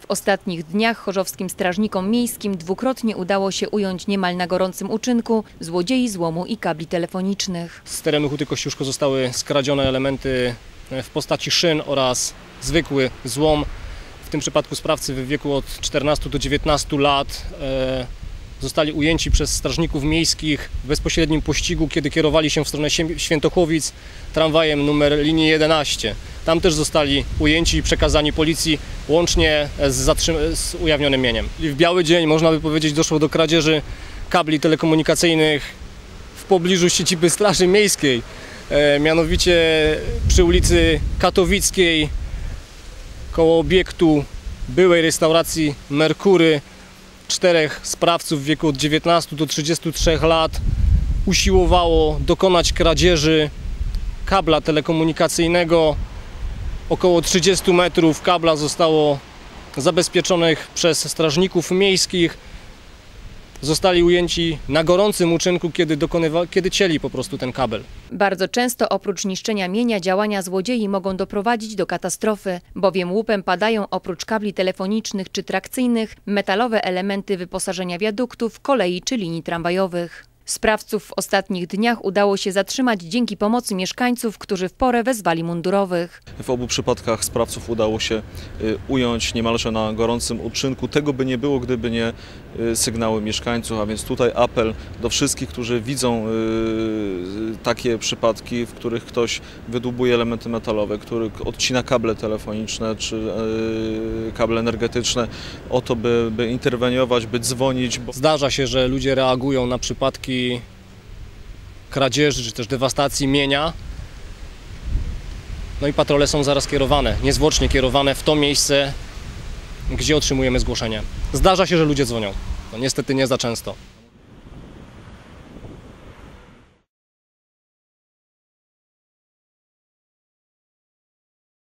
W ostatnich dniach chorzowskim strażnikom miejskim dwukrotnie udało się ująć niemal na gorącym uczynku złodziei złomu i kabli telefonicznych. Z terenu Huty Kościuszko zostały skradzione elementy e, w postaci szyn oraz zwykły złom. W tym przypadku sprawcy w wieku od 14 do 19 lat e, zostali ujęci przez strażników miejskich w bezpośrednim pościgu, kiedy kierowali się w stronę Świętochłowic tramwajem numer linii 11. Tam też zostali ujęci i przekazani policji łącznie z, z ujawnionym mieniem. I W biały dzień, można by powiedzieć, doszło do kradzieży kabli telekomunikacyjnych w pobliżu siedziby Straży Miejskiej, e, mianowicie przy ulicy Katowickiej, koło obiektu byłej restauracji Merkury. Czterech sprawców w wieku od 19 do 33 lat usiłowało dokonać kradzieży kabla telekomunikacyjnego. Około 30 metrów kabla zostało zabezpieczonych przez strażników miejskich zostali ujęci na gorącym uczynku, kiedy, dokonywa, kiedy cieli po prostu ten kabel. Bardzo często oprócz niszczenia mienia działania złodziei mogą doprowadzić do katastrofy, bowiem łupem padają oprócz kabli telefonicznych czy trakcyjnych metalowe elementy wyposażenia wiaduktów, kolei czy linii tramwajowych. Sprawców w ostatnich dniach udało się zatrzymać dzięki pomocy mieszkańców, którzy w porę wezwali mundurowych. W obu przypadkach sprawców udało się y, ująć niemalże na gorącym uczynku. Tego by nie było, gdyby nie y, sygnały mieszkańców, a więc tutaj apel do wszystkich, którzy widzą y, takie przypadki, w których ktoś wydłubuje elementy metalowe, który odcina kable telefoniczne czy kable energetyczne, o to, by, by interweniować, by dzwonić. Bo... Zdarza się, że ludzie reagują na przypadki kradzieży czy też dewastacji mienia. No i patrole są zaraz kierowane, niezwłocznie kierowane w to miejsce, gdzie otrzymujemy zgłoszenie. Zdarza się, że ludzie dzwonią. No niestety nie za często.